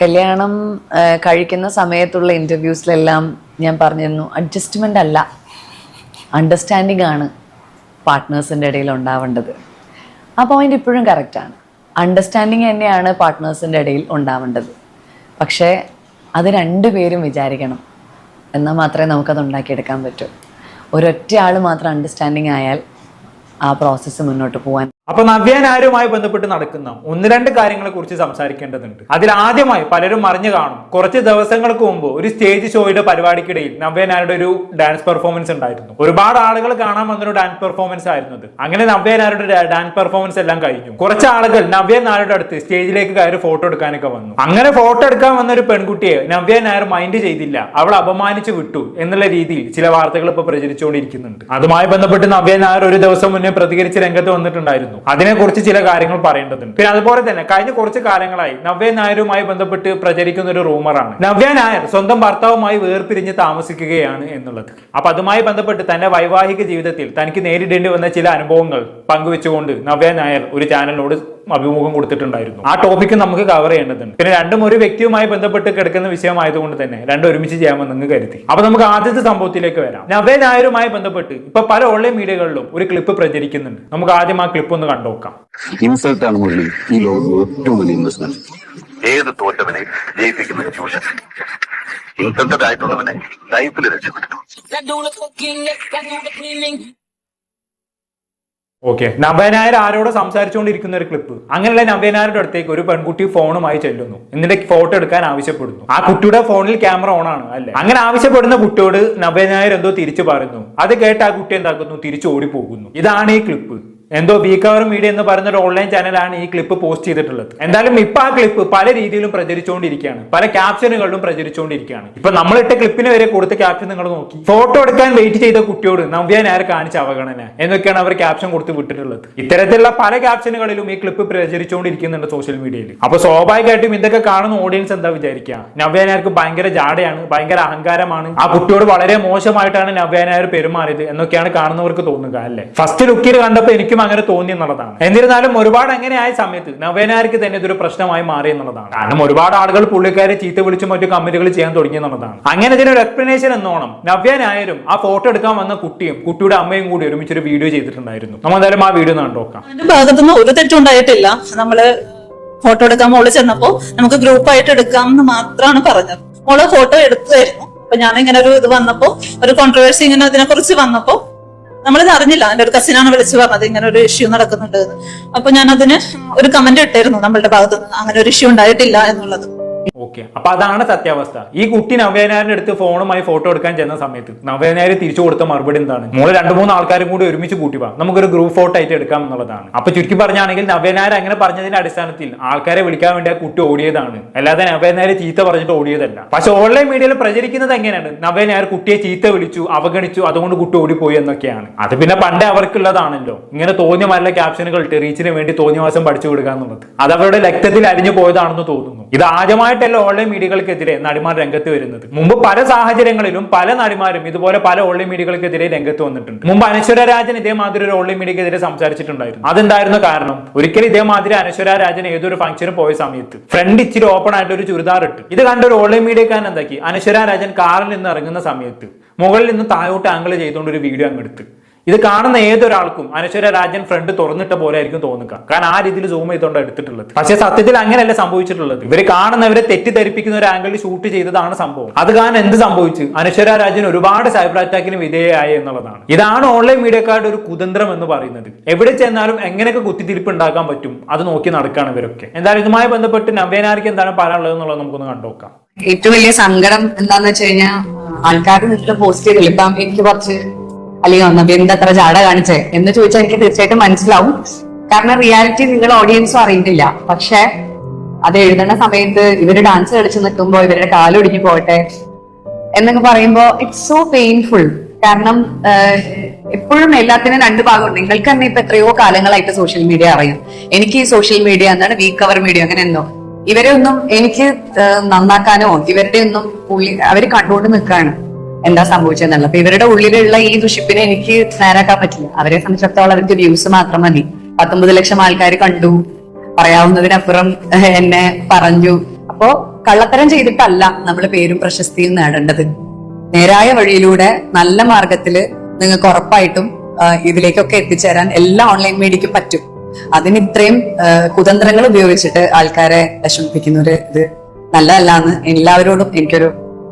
കല്യാണം കഴിക്കുന്ന സമയത്തുള്ള ഇന്റർവ്യൂസിലെല്ലാം ഞാൻ പറഞ്ഞിരുന്നു. അഡ്ജസ്റ്റ്മെന്റ് അല്ല. അണ്ടർസ്റ്റാൻഡിംഗ് ആണ് പാർട്ട്നേഴ്സിന്റെ ഇടയിൽ ഉണ്ടാവേണ്ടത് ആ പോയിന്റ് ഇപ്പോഴും കറക്റ്റാണ് അണ്ടർസ്റ്റാൻഡിങ് തന്നെയാണ് പാർട്ട്നേഴ്സിന്റെ ഇടയിൽ ഉണ്ടാവേണ്ടത്. പക്ഷേ അത് രണ്ടുപേരും വിചാരിക്കണം. എന്നാൽ മാത്രമേ നമുക്കത് ഉണ്ടാക്കിയെടുക്കാൻ പറ്റൂ. ഒരൊറ്റ ആൾ മാത്രം അണ്ടർസ്റ്റാൻഡിങ് ആയാൽ ആ പ്രോസസ്സ് മുന്നോട്ട് പോകാൻ അപ്പൊ നവ്യാനാരുമായി ബന്ധപ്പെട്ട് നടക്കുന്ന ഒന്ന് രണ്ട് കാര്യങ്ങളെ കുറിച്ച് സംസാരിക്കേണ്ടതുണ്ട്. അതിൽ ആദ്യമായി പലരും അറിഞ്ഞു കാണും. കുറച്ച് ദിവസങ്ങൾക്ക് മുമ്പ് ഒരു സ്റ്റേജ് ഷോയുടെ പരിപാടിക്കിടയിൽ നവ്യാനാരുടെ ഒരു ഡാൻസ് പെർഫോമൻസ് ഉണ്ടായിരുന്നു. ഒരുപാട് ആളുകൾ കാണാൻ വന്നൊരു ഡാൻസ് പെർഫോമൻസ് ആയിരുന്നു അത് അങ്ങനെ നവ്യാനാരുടെ ഡാൻസ് പെർഫോമൻസ് എല്ലാം കഴിഞ്ഞു. കുറച്ച് ആളുകൾ നവ്യ നായരുടെ അടുത്ത് സ്റ്റേജിലേക്ക് കയറി ഫോട്ടോ എടുക്കാനൊക്കെ വന്നു. അങ്ങനെ ഫോട്ടോ എടുക്കാൻ വന്ന ഒരു പെൺകുട്ടിയെ നവ്യ നായർ മൈൻഡ് ചെയ്തില്ല. അവൾ അപമാനിച്ചു വിട്ടു എന്നുള്ള രീതിയിൽ ചില വാർത്തകൾ ഇപ്പൊ പ്രചരിച്ചുകൊണ്ടിരിക്കുന്നുണ്ട്. അതുമായി ബന്ധപ്പെട്ട് നവ്യ നായർ ഒരു ദിവസം മുന്നേ പ്രതികരിച്ച് രംഗത്ത് വന്നിട്ടുണ്ടായിരുന്നു. അതിനെക്കുറിച്ച് ചില കാര്യങ്ങൾ പറയേണ്ടതുണ്ട്. പിന്നെ അതുപോലെ തന്നെ കഴിഞ്ഞ കുറച്ച് കാലങ്ങളായി നവ്യ നായരുമായി ബന്ധപ്പെട്ട് പ്രചരിക്കുന്ന ഒരു റൂമറാണ്. നവ്യ നായർ സ്വന്തം ഭർത്താവുമായി വേർപിരിഞ്ഞ് താമസിക്കുകയാണ് എന്നുള്ളത്. അപ്പൊ അതുമായി ബന്ധപ്പെട്ട് തന്റെ വൈവാഹിക ജീവിതത്തിൽ തനിക്ക് നേരിടേണ്ടി വന്ന ചില അനുഭവങ്ങൾ പങ്കുവെച്ചുകൊണ്ട് നവ്യ നായർ ഒരു ചാനലിനോട് അഭിമുഖം കൊടുത്തിട്ടുണ്ടായിരുന്നു. ആ ടോപ്പിക്ക് നമുക്ക് കവർ ചെയ്യേണ്ടതുണ്ട്. പിന്നെ രണ്ടും ഒരു വ്യക്തിയുമായി ബന്ധപ്പെട്ട് കിടക്കുന്ന വിഷയമായതുകൊണ്ട് തന്നെ രണ്ടും ഒരുമിച്ച് ചെയ്യാമെന്ന് നിങ്ങൾ കരുതി. അപ്പൊ നമുക്ക് ആദ്യത്തെ സംഭവത്തിലേക്ക് വരാം. നവേ നായരുമായി ബന്ധപ്പെട്ട് ഇപ്പൊ പല ഓൺലൈൻ മീഡിയകളിലും ഒരു ക്ലിപ്പ് പ്രചരിക്കുന്നുണ്ട്. നമുക്ക് ആദ്യം ആ ക്ലിപ്പ് ഒന്ന് കണ്ടുനോക്കാം. ഇൻസൾട്ട് ആണ് മുരളി. ഈ ഏറ്റവും വലിയ ഇൻവെസ്റ്റ്മെന്റ് ഏത് തോറ്റവനെ ജയിപ്പിക്കുന്ന ട്യൂഷൻ ഇൻസൾട്ടഡ് ആയിട്ടുള്ളവനെ ലൈഫിൽ രക്ഷപ്പെട്ടു ഓക്കെ നവനായർ ആരോട് സംസാരിച്ചുകൊണ്ടിരിക്കുന്ന ഒരു ക്ലിപ്പ് അങ്ങനെയുള്ള നവനായരുടെ അടുത്തേക്ക് ഒരു പെൺകുട്ടി ഫോണുമായി ചെല്ലുന്നു. എന്നിട്ട് ഫോട്ടോ എടുക്കാൻ ആവശ്യപ്പെടുന്നു. ആ കുട്ടിയുടെ ഫോണിൽ ക്യാമറ ഓൺ ആണ് അല്ലെ? അങ്ങനെ ആവശ്യപ്പെടുന്ന കുട്ടിയോട് നവനായർ എന്തോ തിരിച്ചു പറയുന്നു. അത് കേട്ട് ആ കുട്ടി എന്താക്കുന്നു? തിരിച്ചു ഓടി പോകുന്നു ഇതാണ് ഈ ക്ലിപ്പ് എന്തോ വി കവർ മീഡിയ എന്ന് പറയുന്ന ഒരു ഓൺലൈൻ ചാനലാണ് ഈ ക്ലിപ്പ് പോസ്റ്റ് ചെയ്തിട്ടുള്ളത്. എന്തായാലും ഇപ്പൊ ആ ക്ലിപ്പ് പല രീതിയിലും പ്രചരിച്ചുകൊണ്ടിരിക്കുകയാണ് പല ക്യാപ്ഷനുകളിലും പ്രചരിച്ചുകൊണ്ടിരിക്കുകയാണ് ഇപ്പൊ നമ്മളിട്ട ക്ലിപ്പിന് വരെ കൊടുത്ത ക്യാപ്ഷൻ നിങ്ങൾ നോക്കി. ഫോട്ടോ എടുക്കാൻ വെയിറ്റ് ചെയ്ത കുട്ടിയോട് നവ്യ നായർ കാണിച്ച അവഗണന. എന്നൊക്കെയാണ് അവർ ക്യാപ്ഷൻ കൊടുത്ത് വിട്ടിട്ടുള്ളത്. ഇത്തരത്തിലുള്ള പല ക്യാപ്ഷനുകളിലും ഈ ക്ലിപ്പ് പ്രചരിച്ചുകൊണ്ടിരിക്കുന്നുണ്ട് സോഷ്യൽ മീഡിയയിൽ അപ്പൊ സ്വാഭാവികമായിട്ടും ഇതൊക്കെ കാണുന്ന ഓഡിയൻസ് എന്താ വിചാരിക്കുക നവ്യ നായർക്ക് ഭയങ്കര ജാടയാണ് ഭയങ്കര അഹങ്കാരമാണ്. ആ കുട്ടിയോട് വളരെ മോശമായിട്ടാണ് നവ്യ നായർ പെരുമാറിയത് എന്നൊക്കെയാണ് കാണുന്നവർക്ക് തോന്നുക അല്ലെ? ഫസ്റ്റ് ലുക്കിൽ കണ്ടപ്പോൾ എനിക്കും അങ്ങനെ തോന്നി എന്നുള്ളതാണ്. എന്നിരുന്നാലും ഒരുപാട് അങ്ങനെ ആയ സമയത്ത് നവേനാർക്ക് തന്നെ ഇതൊരു പ്രശ്നമായി മാറി എന്നുള്ളതാണ്. കാരണം ഒരുപാട് ആളുകൾ പുള്ളിക്കാരെ ചീത്ത വിളിച്ച് മറ്റു കമന്റുകൾ ചെയ്യാൻ തുടങ്ങി എന്നുള്ളതാണ്. അങ്ങനെ ഇതിനൊരു എക്സ്പ്ലനേഷൻ എന്നോണം നവ്യ നായരും ആ ഫോട്ടോ എടുക്കാൻ വന്ന കുട്ടിയും കുട്ടിയുടെ അമ്മയും കൂടി ഒരുമിച്ച് ഒരു വീഡിയോ ചെയ്തിട്ടുണ്ടായിരുന്നു. നമ്മൾ എന്തായാലും ആ വീഡിയോ എന്റെ ഭാഗത്തുനിന്ന് ഒരു തെറ്റുണ്ടായിട്ടില്ല നമ്മൾ ഫോട്ടോ എടുക്കാൻ മോൾ ചെന്നപ്പോ നമുക്ക് ഗ്രൂപ്പ് ആയിട്ട് എടുക്കാം എന്ന് മാത്രമാണ് പറഞ്ഞത്. മോൾ ഫോട്ടോ എടുത്തായിരുന്നു. അപ്പൊ ഞാൻ ഇങ്ങനെ ഒരു ഇത് വന്നപ്പോ ഒരു കോൺട്രവേഴ്സി ഇങ്ങനെ അതിനെ കുറിച്ച് വന്നപ്പോ നമ്മളിത് അറിഞ്ഞില്ല. എന്റെ ഒരു കസിനാണ് വിളിച്ചു പറഞ്ഞത് ഇങ്ങനെ ഒരു ഇഷ്യൂ നടക്കുന്നുണ്ട് അപ്പൊ ഞാൻ അതിന് ഒരു കമന്റ് ഇട്ടായിരുന്നു നമ്മളുടെ ഭാഗത്തുനിന്ന്. അങ്ങനെ ഒരു ഇഷ്യൂ ഉണ്ടായിട്ടില്ല എന്നുള്ളത്. ഓക്കെ അപ്പൊ അതാണ് സത്യാവസ്ഥ. ഈ കുട്ടി നവ്യനായരുടെ അടുത്ത് ഫോണുമായി ഫോട്ടോ എടുക്കാൻ ചെന്ന സമയത്ത് നവ്യനായർ തിരിച്ചു കൊടുത്ത മറുപടി എന്താണ്? മോൾ രണ്ടു മൂന്ന് ആൾക്കാരും കൂടി ഒരുമിച്ച് കൂട്ടി വാ. നമുക്കൊരു ഗ്രൂപ്പ് ഫോട്ടോ ആയിട്ട് എടുക്കാം എന്നുള്ളതാണ്. അപ്പൊ ചുരുക്കി പറഞ്ഞാണെങ്കിൽ നവ്യനായർ അങ്ങനെ പറഞ്ഞതിന്റെ അടിസ്ഥാനത്തിൽ ആൾക്കാരെ വിളിക്കാൻ വേണ്ടി ആ കുട്ടി ഓടിയതാണ്. അല്ലാതെ നവ്യനായർ ചീത്ത പറഞ്ഞിട്ട് ഓടിയതല്ല. പക്ഷെ ഓൺലൈൻ മീഡിയയിൽ പ്രചരിക്കുന്നത് എങ്ങനെയാണ്? നവ്യനായർ കുട്ടിയെ ചീത്ത വിളിച്ചു അവഗണിച്ചു അതുകൊണ്ട് കുട്ടി ഓടിപ്പോയി എന്നൊക്കെയാണ്. അത് പിന്നെ പണ്ടേ അവർക്കുള്ളതാണല്ലോ. ഇങ്ങനെ തോന്നിയ മല്ല ക്യാപ്ഷനുകൾ ഇട്ട് റീച്ചിന് വേണ്ടി തോന്നിയവാസം പഠിച്ചു വിടുക എന്നുള്ളത്. അത് അവരുടെ രക്തത്തിൽ അരിഞ്ഞു പോയതാണെന്ന് തോന്നുന്നു. ഇത് ആദ്യമായിട്ടല്ല ഓൺലൈൻ മീഡിയകൾക്കെതിരെ നടിമാർ രംഗത്ത് വരുന്നത്. മുമ്പ് പല സാഹചര്യങ്ങളിലും പല നടിമാരും ഇതുപോലെ പല ഓൺലൈൻ മീഡിയകൾക്കെതിരെ രംഗത്ത് വന്നിട്ടുണ്ട്. മുമ്പ് അനശ്വര രാജൻ ഇതേമാതിരി ഒരു ഓൺലൈൻ മീഡിയക്കെതിരെ സംസാരിച്ചിട്ടുണ്ടായിരുന്നു. അതെന്തായിരുന്നു കാരണം? ഒരിക്കലും ഇതേമാതിരി അനശ്വര രാജൻ ഏതൊരു ഫംഗ്ഷന് പോയ സമയത്ത് ഫ്രണ്ട് ഇച്ചിരി ഓപ്പൺ ആയിട്ട് ഒരു ചുരിദാർ ഇട്ട്. ഇത് കണ്ട ഒരു ഓൺലൈൻ മീഡിയക്കാരൻ എന്താക്കി? അനശ്വര രാജൻ കാറിൽ നിന്ന് ഇറങ്ങുന്ന സമയത്ത് മുകളിൽ നിന്ന് താഴോട്ട് ആംഗിൾ ചെയ്തുകൊണ്ട് ഒരു വീഡിയോ അങ്ങ് എടുത്ത്. ഇത് കാണുന്ന ഏതൊരാൾക്കും അനശ്വര രാജൻ ഫ്രണ്ട് തുറന്നിട്ട പോലെ ആയിരിക്കും തോന്നുക. കാരണം ആ രീതിയിൽ സൂം ചെയ്തുകൊണ്ട് എടുത്തിട്ടുള്ളത്. പക്ഷേ സത്യത്തിൽ അങ്ങനെയല്ല സംഭവിച്ചിട്ടുള്ളത്. ഇവർ കാണുന്നവരെ തെറ്റിദ്ധരിപ്പിക്കുന്ന ഒരു ആംഗിളിൽ ഷൂട്ട് ചെയ്തതാണ് സംഭവം. അത് കാരണം എന്ത് സംഭവിച്ചു? അനശ്വര രാജൻ ഒരുപാട് സൈബർ അറ്റാക്കിന് വിധേയായി എന്നുള്ളതാണ്. ഇതാണ് ഓൺലൈൻ മീഡിയക്കാരുടെ ഒരു കുതന്ത്രം എന്ന് പറയുന്നത്. എവിടെ ചെന്നാലും എങ്ങനെയൊക്കെ കുത്തിത്തിരിപ്പ് ഉണ്ടാക്കാൻ പറ്റും അത് നോക്കി നടക്കുകയാണ് ഇവരൊക്കെ. എന്തായാലും ഇതുമായി ബന്ധപ്പെട്ട് നവ്യനാർക്ക് എന്താണ് പറയാനുള്ളത് എന്നുള്ളത് നമുക്കൊന്ന് കണ്ടുനോക്കാം ഏറ്റവും വലിയ സങ്കടം എന്താന്ന് വെച്ച് കഴിഞ്ഞാൽ ആൾക്കാർ നിന്നിട്ട് പോസ്റ്റ് ചെയ്തില്ല ഇപ്പം എനിക്ക് കുറച്ച് അല്ലെങ്കിൽ വന്നപ്പോ എന്താ അത്ര ജാട കാണിച്ചേ? എന്ന് ചോദിച്ചാൽ എനിക്ക് തീർച്ചയായിട്ടും മനസ്സിലാവും. കാരണം റിയാലിറ്റി നിങ്ങൾ ഓഡിയൻസും അറിയുന്നില്ല പക്ഷെ അത് എഴുതുന്ന സമയത്ത് ഇവർ ഡാൻസ് കളിച്ച് നിൽക്കുമ്പോ ഇവരുടെ കാലൊടിഞ്ഞു പോകട്ടെ എന്നൊക്കെ പറയുമ്പോ ഇറ്റ്സ് സോ പെയിൻഫുൾ കാരണം എപ്പോഴും എല്ലാത്തിനും രണ്ട് ഭാഗമുണ്ട്. നിങ്ങൾക്ക് തന്നെ ഇപ്പൊ എത്രയോ കാലങ്ങളായിട്ട് സോഷ്യൽ മീഡിയ അറിയാം. എനിക്ക് ഈ സോഷ്യൽ മീഡിയ എന്താണ് വീ കവർ മീഡിയ അങ്ങനെ എന്തോ. ഇവരെ ഒന്നും എനിക്ക് നന്നാക്കാനോ ഇവരുടെ ഒന്നും അവർ കണ്ടുകൊണ്ട് നിൽക്കാണ് എന്താ സംഭവിച്ചതെന്നുള്ളത്. അപ്പൊ ഇവരുടെ ഉള്ളിലുള്ള ഈ ദുഷിപ്പിനെ എനിക്ക് നേരാക്കാൻ പറ്റില്ല. അവരെ സംബന്ധിച്ചിടത്തോളം അവർക്ക് വ്യൂസ് മാത്രം മതി. പത്തൊമ്പത് ലക്ഷം ആൾക്കാർ കണ്ടു. പറയാവുന്നതിനപ്പുറം എന്നെ പറഞ്ഞു. അപ്പൊ കള്ളത്തരം ചെയ്തിട്ടല്ല നമ്മൾ പേരും പ്രശസ്തിയും നേടേണ്ടത്. നേരായ വഴിയിലൂടെ നല്ല മാർഗത്തിൽ നിങ്ങൾക്ക് ഉറപ്പായിട്ടും ഇതിലേക്കൊക്കെ എത്തിച്ചേരാൻ എല്ലാ ഓൺലൈൻ മീഡിയക്കും പറ്റും. അതിന് ഇത്രയും കുതന്ത്രങ്ങൾ ഉപയോഗിച്ചിട്ട് ആൾക്കാരെ വിഷമിപ്പിക്കുന്ന ഒരു ഇത് നല്ലതല്ല എന്ന് എല്ലാവരോടും എനിക്കൊരു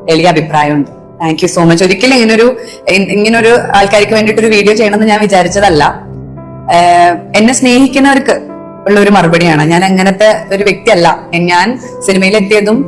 വലിയ അഭിപ്രായമുണ്ട്. താങ്ക് യു സോ മച്ച് ഒരിക്കലും ഇങ്ങനൊരു ഇങ്ങനൊരു ആൾക്കാർക്ക് വേണ്ടിയിട്ട് ഒരു വീഡിയോ ചെയ്യണമെന്ന് ഞാൻ വിചാരിച്ചതല്ല. എന്നെ സ്നേഹിക്കുന്നവർക്ക് ഉള്ള ഒരു മറുപടിയാണ്. ഞാൻ അങ്ങനത്തെ ഒരു വ്യക്തിയല്ല. ഞാൻ സിനിമയിലെത്തിയതും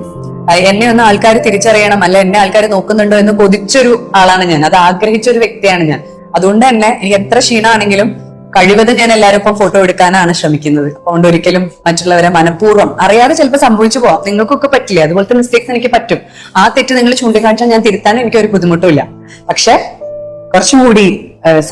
എന്നെ ഒന്ന് ആൾക്കാർ തിരിച്ചറിയണം അല്ല എന്നെ ആൾക്കാർ നോക്കുന്നുണ്ടോ എന്ന് കൊതിച്ചൊരു ആളാണ് ഞാൻ. അത് ആഗ്രഹിച്ച ഒരു വ്യക്തിയാണ് ഞാൻ. അതുകൊണ്ട് തന്നെ എനിക്ക് എത്ര ക്ഷീണമാണെങ്കിലും കഴിവതും ഞാൻ എല്ലാവരും ഇപ്പം ഫോട്ടോ എടുക്കാനാണ് ശ്രമിക്കുന്നത്. അതുകൊണ്ട് ഒരിക്കലും മറ്റുള്ളവരെ മനഃപൂർവം അറിയാതെ ചിലപ്പോൾ സംഭവിച്ചു പോവാം. നിങ്ങൾക്കൊക്കെ പറ്റില്ല? അതുപോലത്തെ മിസ്റ്റേക്സ് എനിക്ക് പറ്റും. ആ തെറ്റ് നിങ്ങൾ ചൂണ്ടിക്കാണിച്ചാൽ ഞാൻ തിരുത്താൻ എനിക്ക് ഒരു ബുദ്ധിമുട്ടുമില്ല. പക്ഷെ കുറച്ചും കൂടി ഏഹ്,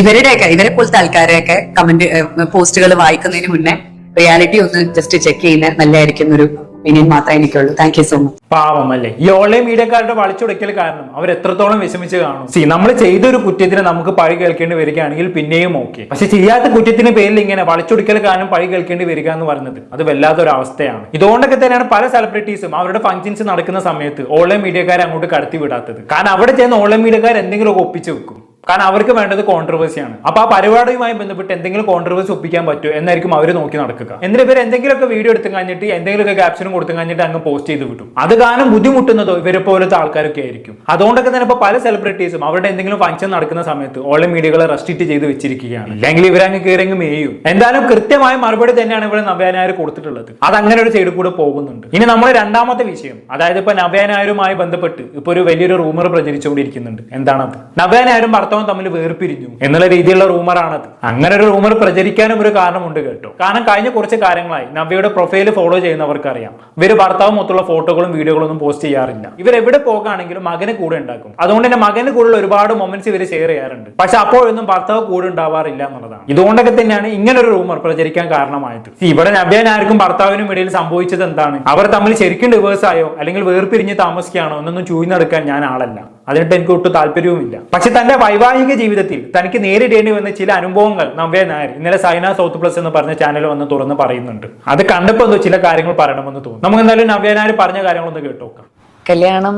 ഇവരുടെയൊക്കെ ഇവരെ പോലത്തെ ആൾക്കാരെയൊക്കെ കമന്റ് പോസ്റ്റുകൾ വായിക്കുന്നതിന് മുന്നേ റിയാലിറ്റി ഒന്ന് ജസ്റ്റ് ചെക്ക് ചെയ്യുന്ന നല്ലതായിരിക്കും എന്നൊരു ഒപ്പീനിയൻ മാത്രമേ എനിക്കുള്ളൂ. താങ്ക് യു സോ മച്ച് പാവം അല്ലേ? ഈ ഓൺലൈൻ മീഡിയക്കാരുടെ വളച്ചൊടുക്കൽ കാരണം അവർ എത്രത്തോളം വിഷമിച്ച് കാണും. സി നമ്മൾ ചെയ്തൊരു കുറ്റത്തിന് നമുക്ക് പഴി കേൾക്കേണ്ടി വരികയാണെങ്കിൽ പിന്നെയും ഓക്കെ പക്ഷെ ചെയ്യാത്ത കുറ്റത്തിന് പേരിൽ ഇങ്ങനെ വളച്ചൊടുക്കൽ കാരണം പഴി കേൾക്കേണ്ടി വരിക എന്ന് പറയുന്നത് അത് വല്ലാത്തൊരു അവസ്ഥയാണ് ഇതുകൊണ്ടൊക്കെ തന്നെയാണ് പല സെലിബ്രിറ്റീസും അവരുടെ ഫംഗ്ഷൻസ് നടക്കുന്ന സമയത്ത് ഓൺലൈൻ മീഡിയക്കാരെ അങ്ങോട്ട് കടത്തി വിടാത്തത്. കാരണം അവിടെ ചെന്ന് ഓൺലൈൻ മീഡിയക്കാർ എന്തെങ്കിലുമൊക്കെ ഒപ്പിച്ചു വെക്കും. കാരണം അവർക്ക് വേണ്ടത് കോൺട്രവേഴ്സിയാണ് അപ്പൊ ആ പരിപാടിയുമായി ബന്ധപ്പെട്ട് എന്തെങ്കിലും കോൺട്രവേഴ്സി ഒപ്പിക്കാൻ പറ്റുമോ എന്നായിരിക്കും അവർ നോക്കി നടക്കുക. എന്നിട്ട് ഇവർ എന്തെങ്കിലുമൊക്കെ വീഡിയോ എടുത്തു കഴിഞ്ഞിട്ട് എന്തെങ്കിലുമൊക്കെ ക്യാപ്ഷനും കൊടുത്തു കഴിഞ്ഞിട്ട് അങ്ങ് പോസ്റ്റ് ചെയ്ത് വിടും അത് കാരണം ബുദ്ധിമുട്ടുന്നതോ ഇവരെ പോലത്തെ ആൾക്കാരൊക്കെ ആയിരിക്കും. അതുകൊണ്ടൊക്കെ തന്നെ ഇപ്പൊ പല സെലിബ്രിറ്റീസും അവരുടെ എന്തെങ്കിലും ഫംഗ്ഷൻ നടക്കുന്ന സമയത്ത് ഓൺലൈൻ മീഡിയകളെ റെസ്ട്രിക്ട് ചെയ്ത് വെച്ചിരിക്കുകയാണ്. അല്ലെങ്കിൽ ഇവരങ്ങ് കയറിങ്ങ് മേയും. എന്തായാലും കൃത്യമായ മറുപടി തന്നെയാണ് ഇവിടെ നവ്യാനായർ കൊടുത്തിട്ടുള്ളത്. അത് അങ്ങനെ ഒരു സൈഡിൽ കൂടെ പോകുന്നുണ്ട്. ഇനി നമ്മൾ രണ്ടാമത്തെ വിഷയം അതായത് ഇപ്പൊ നവ്യാനായരുമായി ബന്ധപ്പെട്ട് ഇപ്പൊ ഒരു വലിയൊരു റൂമർ പ്രചരിച്ചുകൊണ്ടിരിക്കുന്നുണ്ട്. എന്താണത്? നവ്യാനായരും ഭർത്താവും തമ്മിൽ വേർപിരിഞ്ഞു. എന്നുള്ള രീതിയിലുള്ള റൂമറാണത്. അങ്ങനെ ഒരു റൂമർ പ്രചരിക്കാനും ഒരു കാരണമുണ്ട് കേട്ടോ. കാരണം കഴിഞ്ഞ കുറച്ച് കാര്യങ്ങളായി. നവ്യയുടെ പ്രൊഫൈൽ ഫോളോ ചെയ്യുന്നവർക്കറിയാം. ഇവർ ഭർത്താവ് മൊത്തമുള്ള ഫോട്ടോകളും വീഡിയോകളും ഒന്നും പോസ്റ്റ് ചെയ്യാറില്ല. ഇവർ എവിടെ പോകാണെങ്കിലും മകന് കൂടെ ഉണ്ടാക്കും. അതുകൊണ്ട് തന്നെ മകന് കൂടുതൽ ഒരുപാട് മൊമെന്റ്സ് ഇവർ ഷെയർ ചെയ്യാറുണ്ട്. പക്ഷെ അപ്പോഴൊന്നും ഭർത്താവ് കൂടെ ഉണ്ടാവാറില്ല എന്നുള്ളതാണ്. ഇതുകൊണ്ടൊക്കെ തന്നെയാണ് ഇങ്ങനെ ഒരു റൂമർ പ്രചരിക്കാൻ കാരണമായത്. ഇവിടെ നവ്യനാർക്കും ഭർത്താവിനും ഇടയിൽ സംഭവിച്ചത് എന്താണ്? അവർ തമ്മിൽ ശരിക്കും ഡിവേഴ്സ് ആയോ? അല്ലെങ്കിൽ വേർപിരിഞ്ഞ് താമസിക്കുകയാണോ? എന്നൊന്നും ചൂഴ്ന്നെടുക്കാൻ ഞാൻ ആളല്ല. അതിനിട്ട് എനിക്ക് ഒട്ടും താല്പര്യവുമില്ല. പക്ഷെ തന്റെ വൈവാഹിക ജീവിതത്തിൽ തനിക്ക് നേരിടേണ്ടി വന്ന ചില അനുഭവങ്ങൾ നവ്യ നായർ ഇന്നലെ സൈന സൗത്ത് പ്ലസ് എന്ന് പറഞ്ഞ ചാനൽ വന്ന് തുറന്ന് പറയുന്നുണ്ട്. അത് കണ്ടപ്പോൾ എന്തോ ചില കാര്യങ്ങൾ പറയണമെന്ന് തോന്നുന്നു. നമുക്ക് എന്തായാലും നവ്യ നായർ പറഞ്ഞ കാര്യങ്ങളൊന്ന് കേട്ടോക്കാം കല്യാണം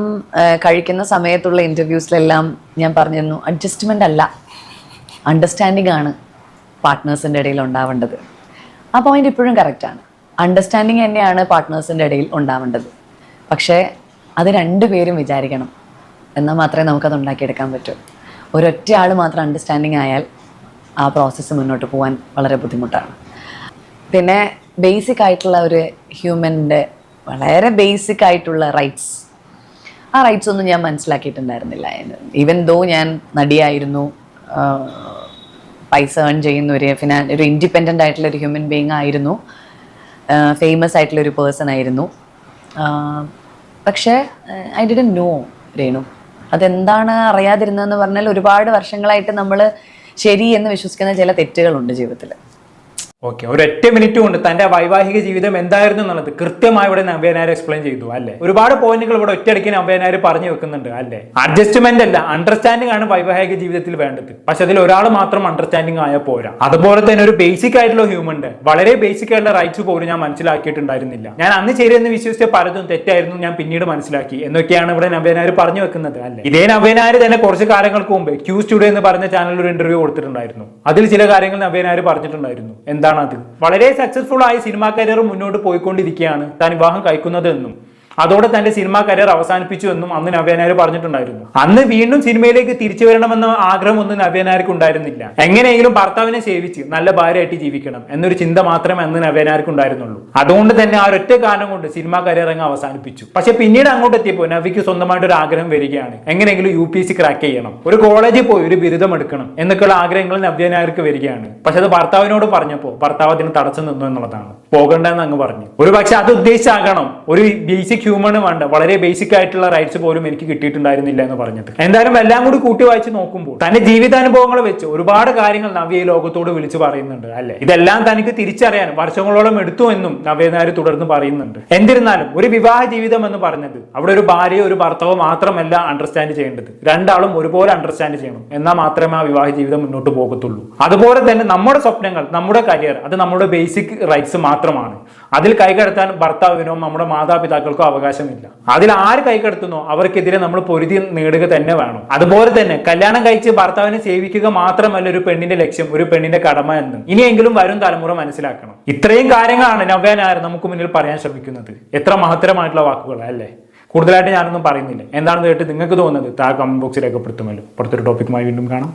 കഴിക്കുന്ന സമയത്തുള്ള ഇന്റർവ്യൂസിലെല്ലാം ഞാൻ പറഞ്ഞിരുന്നു അഡ്ജസ്റ്റ്മെന്റ് അല്ല. അണ്ടർസ്റ്റാൻഡിംഗ് ആണ് പാർട്ട്നേഴ്സിന്റെ ഇടയിൽ ഉണ്ടാവേണ്ടത്. ആ പോയിന്റ് ഇപ്പോഴും കറക്റ്റാണ് അണ്ടർസ്റ്റാൻഡിങ് തന്നെയാണ് പാർട്ട്നേഴ്സിന്റെ ഇടയിൽ ഉണ്ടാവേണ്ടത്. പക്ഷേ അത് രണ്ടുപേരും വിചാരിക്കണം. എന്നാൽ മാത്രമേ നമുക്കത് ഉണ്ടാക്കിയെടുക്കാൻ പറ്റൂ. ഒരൊറ്റ ആൾ മാത്രം അണ്ടർസ്റ്റാൻഡിങ് ആയാൽ ആ പ്രോസസ്സ് മുന്നോട്ട് പോകാൻ വളരെ ബുദ്ധിമുട്ടാണ്. പിന്നെ ബേസിക് ആയിട്ടുള്ള ഒരു ഹ്യൂമന്റെ വളരെ ബേസിക് ആയിട്ടുള്ള റൈറ്റ്സ് ആ റൈറ്റ്സ് ഒന്നും ഞാൻ മനസ്സിലാക്കിയിട്ടുണ്ടായിരുന്നില്ല. ഈവൻ ദോ ഞാൻ നടിയായിരുന്നു പൈസ ഏൺ ചെയ്യുന്ന ഒരു ഫിനാൻ ഒരു ഇൻഡിപെൻഡന്റ് ആയിട്ടുള്ള ഒരു ഹ്യൂമൻ ബീങ് ആയിരുന്നു. ഫേമസ് ആയിട്ടുള്ള ഒരു പേഴ്സൺ ആയിരുന്നു. പക്ഷേ ഐ ഡിഡൻ നോ രേണു. അതെന്താണ് അറിയാതിരുന്നതെന്ന് പറഞ്ഞാൽ ഒരുപാട് വർഷങ്ങളായിട്ട് നമ്മൾ ശരി എന്ന് വിശ്വസിക്കുന്ന ചില തെറ്റുകളുണ്ട് ജീവിതത്തിൽ ഓക്കെ ഒരൊറ്റ മിനിറ്റ് കൊണ്ട് തന്റെ വൈവാഹിക ജീവിതം എന്തായിരുന്നു എന്നുള്ളത് കൃത്യമായി ഇവിടെ നവ്യനായർ എക്സ്പ്ലെയിൻ ചെയ്തു അല്ലേ? ഒരുപാട് പോയിന്റുകൾ ഇവിടെ ഒറ്റയടിക്ക് നവ്യനായർ പറഞ്ഞു വെക്കുന്നുണ്ട് അല്ലേ? അഡ്ജസ്റ്റ്മെന്റ് അല്ല അണ്ടർസ്റ്റാൻഡിംഗ് ആണ് വൈവാഹിക ജീവിതത്തിൽ വേണ്ടത്. പക്ഷെ അതിൽ ഒരാൾ മാത്രം അണ്ടർസ്റ്റാൻഡിംഗ് ആയ പോരാ. അതുപോലെ തന്നെ ഒരു ബേസിക് ആയിട്ടുള്ള ഹ്യൂമൻ ഉണ്ട്. വളരെ ബേസിക് ആയിട്ടുള്ള റൈറ്റ്സ് പോലും ഞാൻ മനസ്സിലാക്കിയിട്ടുണ്ടായിരുന്നില്ല. ഞാൻ അന്ന് ശരിയെന്ന് വിശ്വസിച്ച പലതും തെറ്റായിരുന്നു ഞാൻ പിന്നീട് മനസ്സിലാക്കി. എന്നൊക്കെയാണ് ഇവിടെ നവ്യനായർ പറഞ്ഞു വെക്കുന്നത് അല്ലേ? ഇതേ നവ്യനായർ തന്നെ കുറച്ച് കാലങ്ങൾക്ക് മുമ്പ് ക്യൂ സ്റ്റുഡിയോ എന്ന് പറഞ്ഞ ചാനലിൽ ഒരു ഇന്റർവ്യൂ കൊടുത്തിട്ടുണ്ടായിരുന്നു. അതിൽ ചില കാര്യങ്ങൾ നവ്യനായർ പറഞ്ഞിട്ടുണ്ടായിരുന്നു. എന്താണ് അത്. വളരെ സക്സസ്ഫുൾ ആയ സിനിമാ കരിയർ മുന്നോട്ട് പോയിക്കൊണ്ടിരിക്കുകയാണ് താൻ വിവാഹം കഴിക്കുന്നത് എന്നും അതോടെ തന്റെ സിനിമാ കരിയർ അവസാനിപ്പിച്ചു എന്നും അന്ന് നവ്യ നായർ പറഞ്ഞിട്ടുണ്ടായിരുന്നു. അന്ന് വീണ്ടും സിനിമയിലേക്ക് തിരിച്ചു വരണമെന്ന ആഗ്രഹം ഒന്നും നവ്യ നവ്യനായർക്ക് ഉണ്ടായിരുന്നില്ല. എങ്ങനെയെങ്കിലും ഭർത്താവിനെ സേവിച്ച് നല്ല ഭാര്യയായിട്ട് ജീവിക്കണം എന്നൊരു ചിന്ത മാത്രമേ അന്ന് നവ്യനായർക്ക് ഉണ്ടായിരുന്നുള്ളൂ. അതുകൊണ്ട് തന്നെ ആ ഒറ്റ കാരണം കൊണ്ട് സിനിമാ കരിയർ അങ്ങ് അവസാനിപ്പിച്ചു. പക്ഷെ പിന്നീട് അങ്ങോട്ട് എത്തിയപ്പോൾ നവിക്ക് സ്വന്തമായിട്ട് ഒരു ആഗ്രഹം വരികയാണ്. എങ്ങനെയെങ്കിലും U P S C crack ചെയ്യണം. ഒരു കോളേജിൽ പോയി ഒരു ബിരുദം എടുക്കണം എന്നൊക്കെയുള്ള ആഗ്രഹങ്ങൾ നവ്യനായർക്ക് വരികയാണ്. പക്ഷെ അത് ഭർത്താവിനോട് പറഞ്ഞപ്പോൾ ഭർത്താവ് അതിന് തടസ്സം നിന്നു എന്നുള്ളതാണ്. പോകണ്ടെന്ന് അങ്ങ് പറഞ്ഞു. ഒരു പക്ഷെ അത് ഉദ്ദേശിച്ചാകണം. ഒരു ബേസിക് ഹ്യൂമണ് വേണ്ട. വളരെ ബേസിക് ആയിട്ടുള്ള റൈറ്റ്സ് പോലും എനിക്ക് കിട്ടിയിട്ടുണ്ടായിരുന്നില്ല എന്ന് പറഞ്ഞത് എന്തായാലും എല്ലാം കൂടി കൂട്ടി വായിച്ച് നോക്കുമ്പോൾ തന്റെ ജീവിതാനുഭവങ്ങൾ വെച്ച് ഒരുപാട് കാര്യങ്ങൾ നവ്യ ലോകത്തോട് വിളിച്ചു പറയുന്നുണ്ട് അല്ലെ? ഇതെല്ലാം തനിക്ക് തിരിച്ചറിയാൻ വർഷങ്ങളോളം എടുത്തു എന്നും നവ്യനാർ തുടർന്ന് പറയുന്നുണ്ട്. എന്നിരുന്നാലും ഒരു വിവാഹ ജീവിതം എന്ന് പറഞ്ഞത് അവിടെ ഒരു ഭാര്യയോ ഒരു ഭർത്താവോ മാത്രമല്ല അണ്ടർസ്റ്റാൻഡ് ചെയ്യേണ്ടത്. രണ്ടാളും ഒരുപോലെ അണ്ടർസ്റ്റാൻഡ് ചെയ്യണം. എന്നാൽ മാത്രമേ ആ വിവാഹ ജീവിതം മുന്നോട്ട് പോകത്തുള്ളൂ. അതുപോലെ തന്നെ നമ്മുടെ സ്വപ്നങ്ങൾ നമ്മുടെ കരിയർ അത് നമ്മുടെ ബേസിക് റൈറ്റ്സ് മാത്രമാണ്. അതിൽ കൈകടത്താൻ ഭർത്താവിനോ നമ്മുടെ മാതാപിതാക്കൾക്കോ അവകാശമില്ല. അതിൽ ആര് കൈകടത്തുന്നോ അവർക്കെതിരെ നമ്മൾ പൊരുതി നേടുക തന്നെ വേണം. അതുപോലെ തന്നെ കല്യാണം കഴിച്ച് ഭർത്താവിനെ സേവിക്കുക മാത്രമല്ല ഒരു പെണ്ണിന്റെ ലക്ഷ്യം ഒരു പെണ്ണിന്റെ കടമ എന്ന്. ഇനിയെങ്കിലും വരും തലമുറ മനസ്സിലാക്കണം. ഇത്രയും കാര്യങ്ങളാണ് നവ്യ നമുക്ക് മുന്നിൽ പറയാൻ ശ്രമിക്കുന്നത്. എത്ര മഹത്തരമായിട്ടുള്ള വാക്കുകൾ അല്ലേ? കൂടുതലായിട്ട് ഞാനൊന്നും പറയുന്നില്ല. എന്താണെന്ന് കേട്ട് നിങ്ങൾക്ക് തോന്നുന്നത് താ കമന്റ് ബോക്സിൽ രേഖപ്പെടുത്തുമല്ലോ. പുറത്തൊരു ടോപ്പിക്കുമായി വീണ്ടും കാണാം.